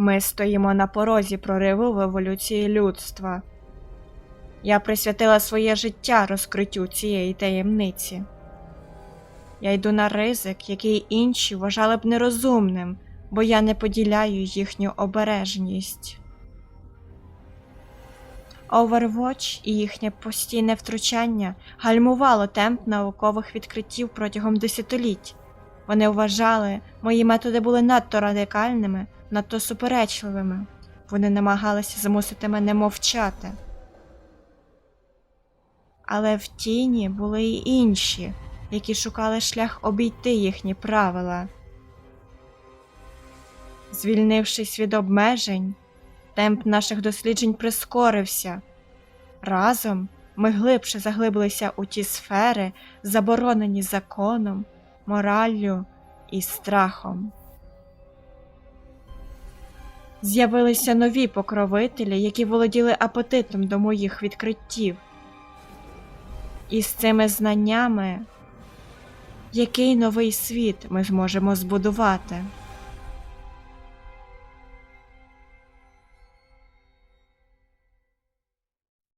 Ми стоїмо на порозі прориву в еволюції людства. Я присвятила своє життя розкриттю цієї таємниці. Я йду на ризик, який інші вважали б нерозумним, бо я не поділяю їхню обережність. Overwatch і їхнє постійне втручання гальмувало темп наукових відкриттів протягом десятиліть. Вони вважали, мої методи були надто радикальними, надто суперечливими. Вони намагалися змусити мене мовчати. Але в тіні були й інші, які шукали шлях обійти їхні правила. Звільнившись від обмежень, темп наших досліджень прискорився. Разом ми глибше заглибилися у ті сфери, заборонені законом, мораллю і страхом. З'явилися нові покровителі, які володіли апетитом до моїх відкриттів. І з цими знаннями, який новий світ ми зможемо збудувати?